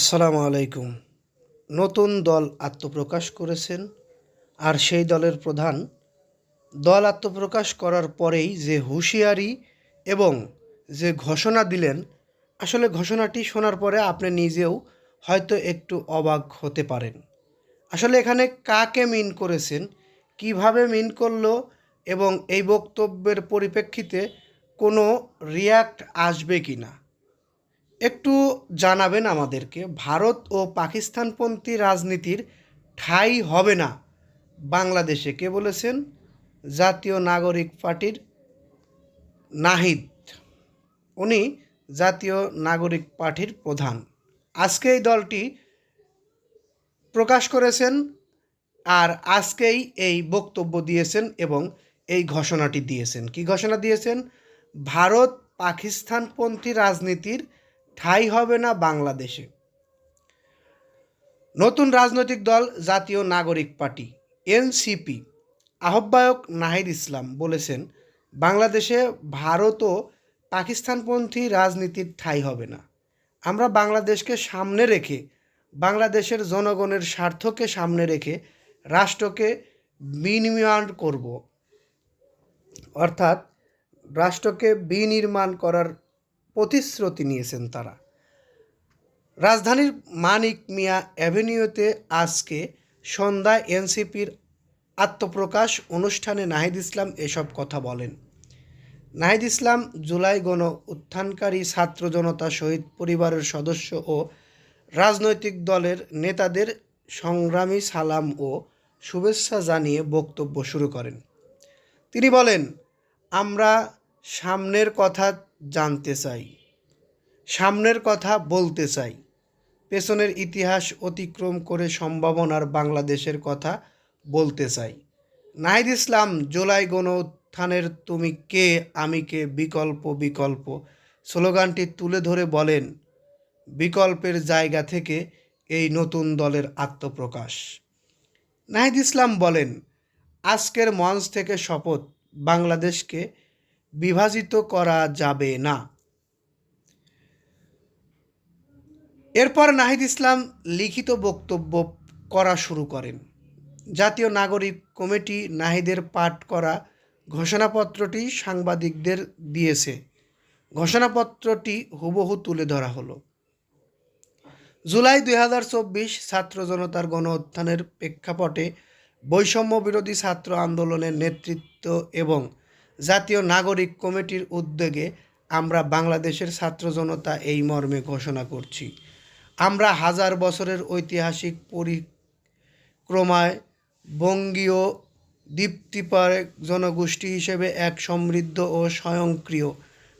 আসসালামু আলাইকুম। নতুন দল আত্মপ্রকাশ করেছেন আর সেই দলের প্রধান। দল আত্মপ্রকাশ করার পরেই যে হুঁশিয়ারি এবং যে ঘোষণা দিলেন, আসলে ঘোষণাটি শোনার পরে আপনি নিজেও হয়তো একটু অবাক হতে পারেন। আসলে এখানে কাকে মিন করেছেন, কীভাবে মিন করল এবং এই বক্তব্যের পরিপ্রেক্ষিতে কোনো রিয়াক্ট আসবে কি না একটু জানাবেন আমাদেরকে, ভারত ও পাকিস্তানপন্থী রাজনীতির ঠাঁই হবে না বাংলাদেশে, কে বলেছেন? জাতীয় নাগরিক পার্টির নাহিদ। উনি জাতীয় নাগরিক পার্টির প্রধান। আজকে এই দলটি প্রকাশ করেছেন আর আজকেই এই বক্তব্য দিয়েছেন এবং এই ঘোষণাটি দিয়েছেন। কি ঘোষণা দিয়েছেন? ভারত পাকিস্তানপন্থী রাজনীতির ঠাঁই হবে না বাংলাদেশে। নতুন রাজনৈতিক দল, জাতীয় নাগরিক পার্টি, এনসিপি, আহ্বায়ক নাহিদ ইসলাম বলেছেন, বাংলাদেশে ভারত ও পাকিস্তানপন্থী রাজনীতির ঠাঁই হবে না। আমরা বাংলাদেশকে সামনে রেখে, বাংলাদেশের জনগণের স্বার্থকে সামনে রেখে রাষ্ট্রকে বিনির্মাণ করব। অর্থাৎ, রাষ্ট্রকে বিনির্মাণ করার প্রতিশ্রুতি নিয়েছেন তারা। রাজধানীর মানিক মিয়া অ্যাভিনিউতে আজকে সন্ধ্যায় এনসিপির আত্মপ্রকাশ অনুষ্ঠানে নাহিদ ইসলাম এসব কথা বলেন। নাহিদ ইসলাম জুলাই গণ উত্থানকারী ছাত্র জনতা শহীদ পরিবারের সদস্য ও রাজনৈতিক দলের নেতাদের সংগ্রামী সালাম ও শুভেচ্ছা জানিয়ে বক্তব্য শুরু করেন। তিনি বলেন, আমরা সামনের কথা জানতে চাই। সামনের কথা বলতে চাই। পেছনের ইতিহাস অতিক্রম করে সম্ভাবনার বাংলাদেশের কথা বলতে চাই। নাহিদ ইসলাম, জুলাই গণ উত্থানের তুমি কে, আমি কে, বিকল্প বিকল্প? স্লোগানটি তুলে ধরে বলেন, বিকল্পের জায়গা থেকে এই নতুন দলের আত্মপ্রকাশ। নাহিদ ইসলাম বলেন, আজকের মঞ্চ থেকে শপথ, বাংলাদেশকে বিভাজিত করা যাবে না। এরপর নাহিদ ইসলাম লিখিত বক্তব্য করা শুরু করেন। জাতীয় নাগরিক কমিটি নাহিদের পাঠ করা ঘোষণাপত্রটি সাংবাদিকদের দিয়েছে। ঘোষণাপত্রটি হুবহু তুলে ধরা হলো। জুলাই দুই হাজার চব্বিশ ছাত্র জনতার গণ প্রেক্ষাপটে বৈষম্য বিরোধী ছাত্র আন্দোলনের নেতৃত্ব এবং জাতীয় নাগরিক কমিটির উদ্যোগে আমরা বাংলাদেশের ছাত্র জনতা এই মর্মে ঘোষণা করছি। আমরা হাজার বছরের ঐতিহাসিক পরিক্রমায় বঙ্গীয় দীপ্তিপার জনগোষ্ঠী হিসেবে এক সমৃদ্ধ ও স্বয়ংক্রিয়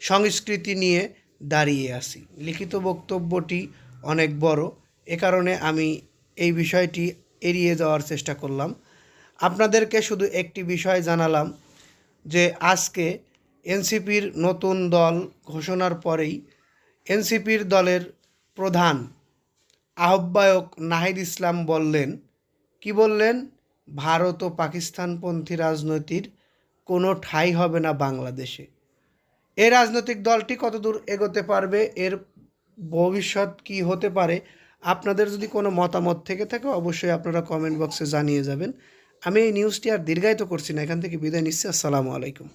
সংস্কৃতি নিয়ে দাঁড়িয়ে আছি। লিখিত বক্তব্যটি অনেক বড়, এ কারণে আমি এই বিষয়টি এড়িয়ে যাওয়ার চেষ্টা করলাম। আপনাদেরকে শুধু একটি বিষয় জানালাম যে আজকে এনসিপির নতুন দল ঘোষণার পরেই এনসিপির দলের প্রধান আহ্বায়ক নাহিদ ইসলাম বললেন, কি বললেন? ভারত ও পাকিস্তানপন্থী রাজনীতির কোনো ঠাঁই হবে না বাংলাদেশে। এই রাজনৈতিক দলটি কতদূর এগোতে পারবে? এর ভবিষ্যৎ কি হতে পারে? আপনাদের যদি কোনো মতামত থেকে থাকে, অবশ্যই আপনারা কমেন্ট বক্সে জানিয়ে যাবেন। আমি এই নিউজটি আর দীর্ঘায়িত করছি না এখান থেকে বিদায় নিচ্ছি আসসালামু আলাইকুম।